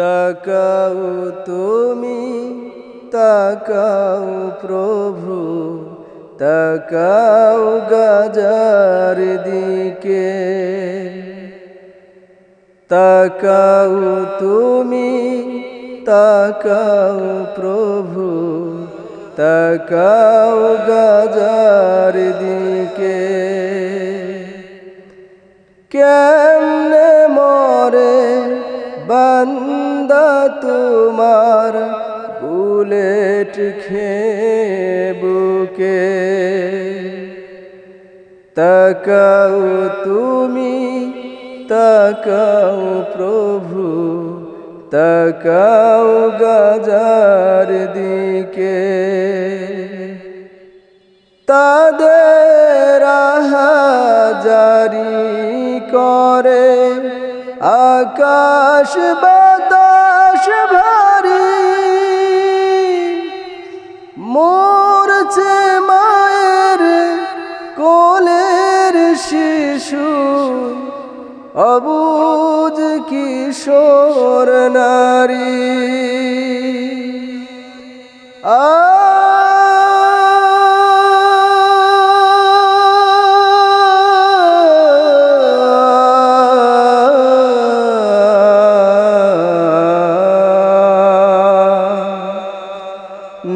তাকাও তুমি তাকাও প্রভু তাকাও গাজার দিকে। তাকাও তুমি তাকাও প্রভু তাকাও গাজার দিকে। তোমার বুলেট খেবুকে। তাকাও তুমি, তাকাও প্রভু, তাকাও গাজার দিকে। তাদের জারি করে, আকাশ বাতাস শিশু অবুজ কিশোর নারী।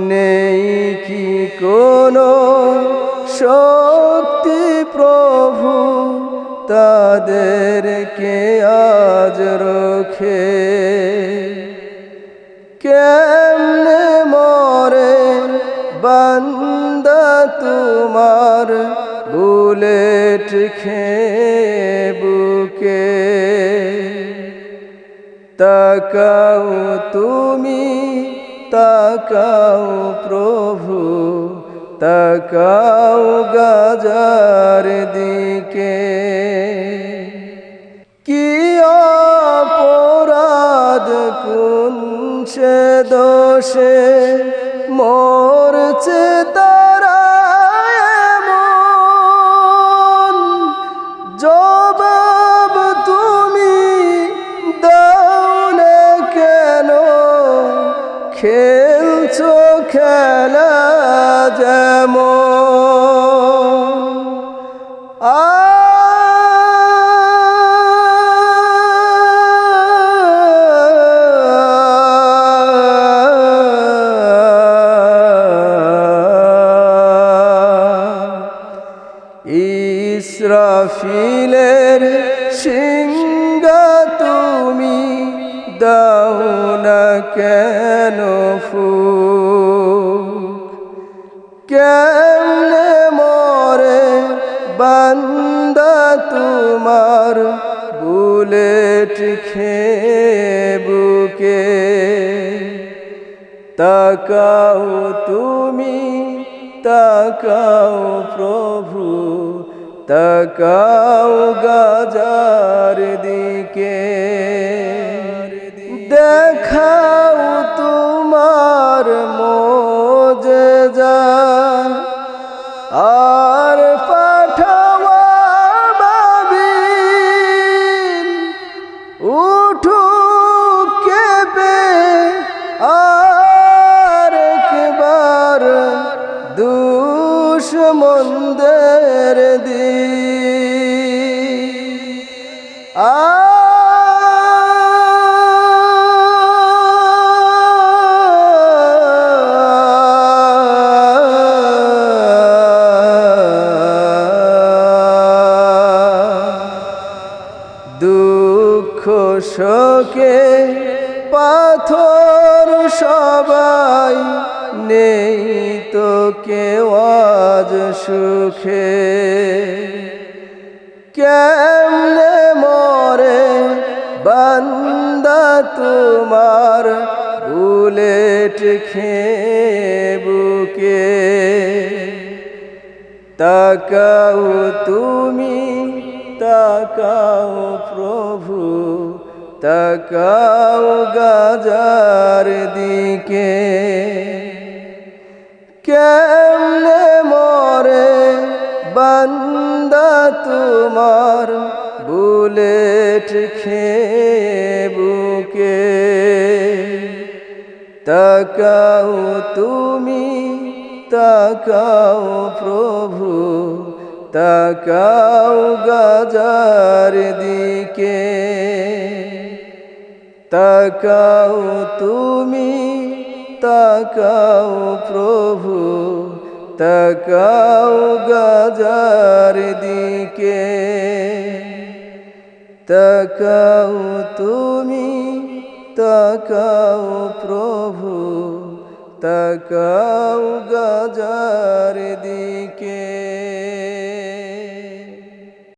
নেই কি কোনো প্রভু তাদেরকে আজ রখে। কেমনে মরে বান্দা তোমার বুলেট খে বুকে? তাকাও তুমি, তাকাও প্রভু, তাকাও গাজার দিকে। সে দোষে মরছে তারা জবাব তুমি কেন? খেলছো খেলা যেমন। ইসরাফিলের সিংহা তুমি দাও না কেন ফুক? কেমনে মরে বান্দা তোমার বুলেট খেবুকে তাকাও তুমি, তাকাও প্রভু। তাকাও গাজার দিকে। দেখাও তোমার মোজেজা। আর পাঠাওয়া বাবিল উঠু শোকে পাথর সবাই নেই তো কেউ আজ সুখে। কেমনে মরে বান্দা তোমার বুলেট খেবুকে তাকাও তুমি, তাকাও প্রভু। তাকাও গাজার দিকে। কেমনে মরে বান্দা তোমার বুলেট খেবুকে? তাকাও তুমি, তাকাও প্রভু, তাকাও গাজার দিকে। তাকাও তুমি তাকাও প্রভু তাকাও গাজার দিকে। তাকাও তুমি তাকাও প্রভু তাকাও গাজার দিকে।